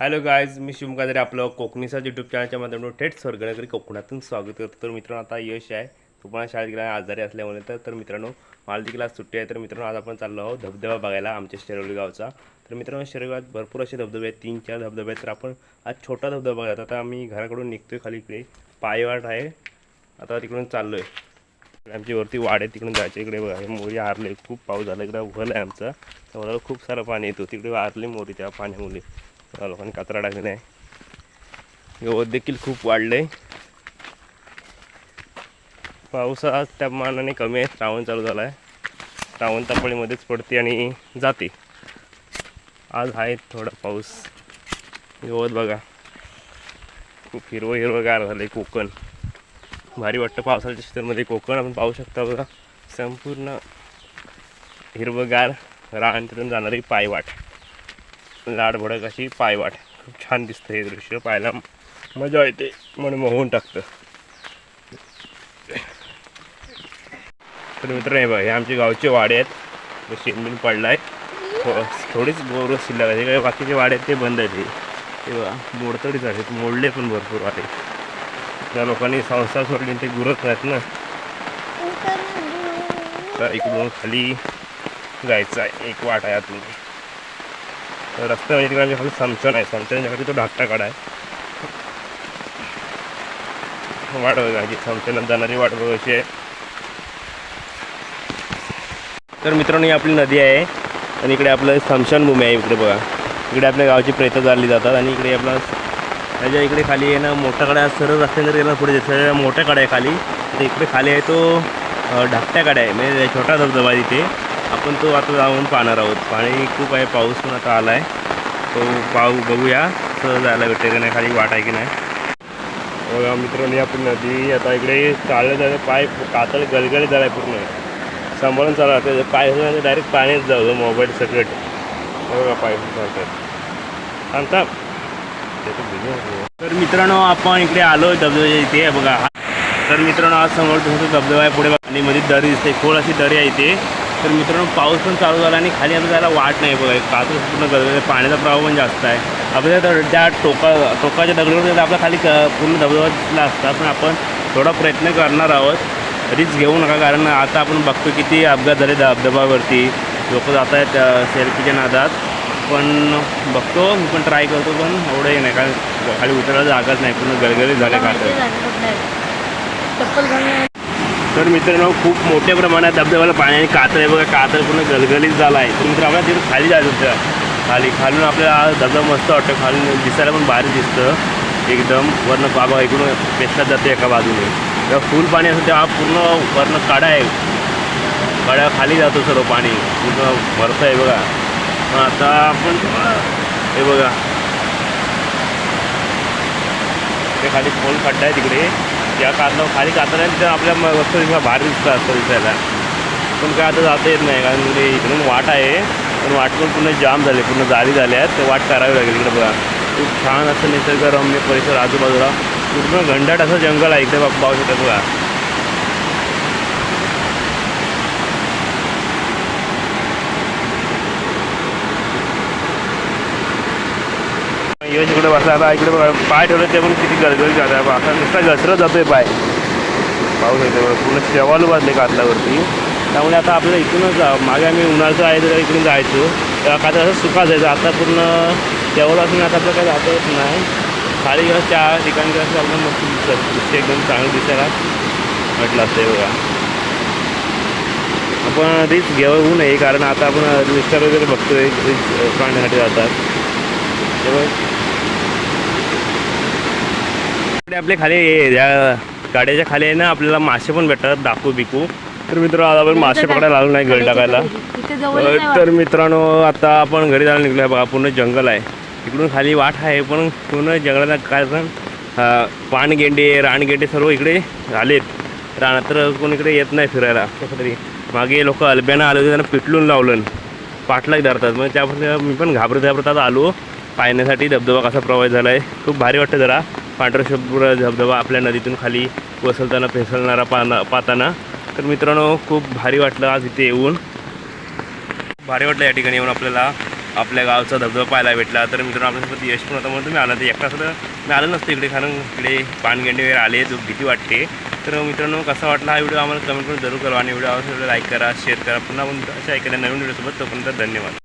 Hello guys मी शुभम आपलं कोकणीचा YouTube चॅनलच्या माध्यमातून थेट स्वर्गनगरी कोकणातून स्वागत करतो. तर मित्रांनो आता यश आहे. तो पण शाळेत गेला आहे आजारी असल्यामुळे. तर तर मित्रांनो मला देखील आज सुट्टी आहे. तर मित्रांनो आज आपण चाललो आहोत धबधबा बघायला आमच्या शिरवली गावचा. तर मित्रांनो शिरवली भरपूर असे धबधबे आहेत. तीन चार धबधबे आहेत. तर आपण आज छोटा धबधबा बघायला आता आम्ही घराकडून निघतोय खाली इकडे. पायवाट आहे. आता तिकडून चाललो आहे आमची वरती वाड आहे तिकडून जायचं. इकडे बघा हे मोरी हारले खूप पाऊस झाला. इकडे वल आहे आमचा. त्यामुळे खूप सारं पाणी येतो. तिकडे आरली मोरी त्या पाण्यामुळे. लोकांनी कचरा टाकलेला आहे. गवत देखील खूप वाढले पाऊस त्या मानाने कमी आहे. श्रावण चालू झाला आहे श्रावण तापळीमध्येच पडते आणि जाते. आज आहे थोडा पाऊस. गवत बघा. खूप हिरवं हिरवंगार झालं आहे कोकण. भारी वाटतं पावसाळ्याच्या सीझनमध्ये कोकण आपण पाहू शकता बघा. संपूर्ण हिरवंगार रान तिथून जाणारी पायवाट. लाडभडक अशी पायवाट. खूप छान दिसतं हे दृश्य पाहायला. मजा येते. म्हणून मोहून टाकतं. तर मित्र हे बघा हे आमचे गावचे वाडे आहेत. शेणबिन पडला आहे हो, थोडीच गोर शिल्लक आहे बाकीचे वाडे आहेत ते बंद आहेत हे. बघा मोडतडीच आहेत. मोडले पण भरपूर वाटे त्या लोकांनी संसार सोडली ते गुरत नाहीत ना. तर इकडून खाली जायचं आहे. एक वाट आहे आतून तर रस्ता म्हणजे तिकडे खाली समचन आहे. समचनच्या म्हणजे तो धाकटा काढा आहे. वाट बघा जी समचनात जाणारी वाट बघा अशी आहे. तर मित्रांनो ही आपली नदी आहे आणि इकडे आपलं स्मशानभूमी आहे. इकडे बघा. इकडे आपल्या गावची प्रेतं जाळली जातात आणि इकडे आपला त्याच्या इकडे खाली आहे ना मोठा कडा सरळ रस्त्याने गेला पुढे जसं मोठ्या कडा आहे खाली. तर इकडे खाली आहे तो ढाकट्या धाकट्या कडा आहे. म्हणजे छोटा धबधबा आहे तिथे. आपण तो आता जाऊन पाहणार आहोत. पाणी खूप आहे पाऊस पण आता आला आहे तो पाऊ बघूया सरळ जायला भेटेल का नाही खाली वाट आहे की नाही. बघा मित्रांनो आपण नदी आता इकडे चाललं जायचं पाय कातळ गलगल झाला आहे पूर्ण. सांभाळून चालू राहते पाय डायरेक्ट पाण्यात जाऊ मोबाईल सकट बघा पाय चालतात सांगता तर मित्रांनो आपण इकडे आलो धबधब्याच्या इथे बघा. तर मित्रांनो आज समोर तुमचं धबधबा आहे पुढे आणि मध्ये दरी दिसते खोल अशी दरी आहे इथे. तर मित्रांनो पाऊस पण चालू झाला आणि खाली आता जायला वाट नाही बघा. कात्र पूर्ण गरज पाण्याचा प्रवाह पण जास्त आहे. आपल्या त्या त्या टोका टोकाच्या दगडावर आपला खाली पूर्ण धबधबा दिसला असता. पण आपण थोडा प्रयत्न करणार आहोत. रिस्क घेऊ नका कारण आता आपण बघतो किती अपघात झाले धबधब्यावरती लोक जात आहेत सेल्फीच्या नादात. पण बघतो मी पण ट्राय करतो पण एवढं हे नाही कारण खाली उतरायला जागाच नाही पूर्ण गलगलीत झाले कातर घालून तर मित्रांनो खूप मोठ्या प्रमाणात धबधब्याला पाण्याने कातर आहे बघा कातर पूर्ण गलगलीत झाला आहे. तर मित्र आपल्याला तिथं खाली जायचं होतं. खाली खालून आपल्याला धबधबा मस्त वाटतं खालून दिसायला पण भारी दिसतं. एकदम वरनं बाबा इकडून पेशला जाते एका बाजूने. जेव्हा फुल पाणी असतं तेव्हा पूर्ण वरनं काडा आहे. काड्या खाली जातो सर्व पाणी. पूर्ण भरतं आहे बघा. मग आता आपण हे बघा. ते खाली खोल खड्डा आहे तिकडे. त्या कारणावर खाली कातर आहे तर आपल्या म- वस्तू दिसला भारी दिसतं असतं दिसायला. पण काय आता जाता येत नाही कारण तिकडे इकडून वाट आहे. पण वाट पण पूर्ण जाम झाले पूर्ण जाळी झाले आहेत. ते वाट करावी लागेल इकडे बघा. खूप छान असं निसर्गरम्य परिसर आजूबाजूला. पूर्ण घंटाट असं जंगल आहे इकडे बघा पाहू शकता बघा. यश इकडे बसला आता इकडे बघा पाय ठेवलं ते पण किती गलगल जात आहे. आता नुसता घसरत जातोय पाय. पाऊस येतो पूर्ण शेवाल बांधले कातलावरती. त्यामुळे आता आपल्याला इथूनच जा मागे आम्ही उन्हाळचं आहे तर इकडून जायचो. तेव्हा कातर असं सुका जायचं. आता पूर्ण शेवाल असून आता आपलं काय जाता येत नाही. खाली गेलं त्या ठिकाणी गेलं तर आपल्याला मस्त दिसतं. दृश्य एकदम चांगलं दिसायला. म्हटलं असतं बघा. आपण रिस्क घेऊ नये कारण आता आपण मिस्टर वगैरे बघतोय रिस्क काढण्यासाठी जातात तेव्हा इकडे आपले खाली या गाड्याच्या खाली आहे ना आपल्याला मासे पण भेटतात दाखवू बिकू. तर मित्र आज आपण मासे पकडायला आलो नाही गळ टाकायला. तर मित्रांनो आता आपण घरी जायला निघलो आहे बघा पूर्ण जंगल आहे. इकडून खाली वाट आहे पण पूर्ण जंगलाला काय पानगेंडे रानगेंडे सर्व इकडे आलेत. रानात तर कोण इकडे येत नाही फिरायला. कसं तरी मागे लोक अल्ब्यानं आले होते त्यांना पिटलून लावलं. पाठलाग धरतात. मग त्यापासून मी पण घाबरत घाबरत आता आलो. पाहण्यासाठी धबधबा कसा प्रवास झाला आहे खूप भारी वाटतं जरा. पांढरशुभ्र धबधबा आपल्या नदीतून खाली वसलताना फेसलणारा पाना पाहताना तर मित्रांनो खूप भारी वाटलं आज इथे येऊन. भारी वाटलं या ठिकाणी येऊन आपल्याला आपल्या गावचा धबधबा पाहायला भेटला. तर मित्रांनो आपल्यासोबत यश पण होता म्हणून तुम्ही आला. तर एकटा सुद्धा मी आलं नसतं इकडे कारण इकडे पानगंडी वगैरे आले जो भीती वाटते. तर मित्रांनो कसा वाटला हा व्हिडिओ आम्हाला कमेंट करून जरूर करा आणि व्हिडिओ आवडला लाईक करा शेअर करा. पुन्हा आपण अशा एखाद्या नवीन व्हिडिओसोबत तोपर्यंत धन्यवाद.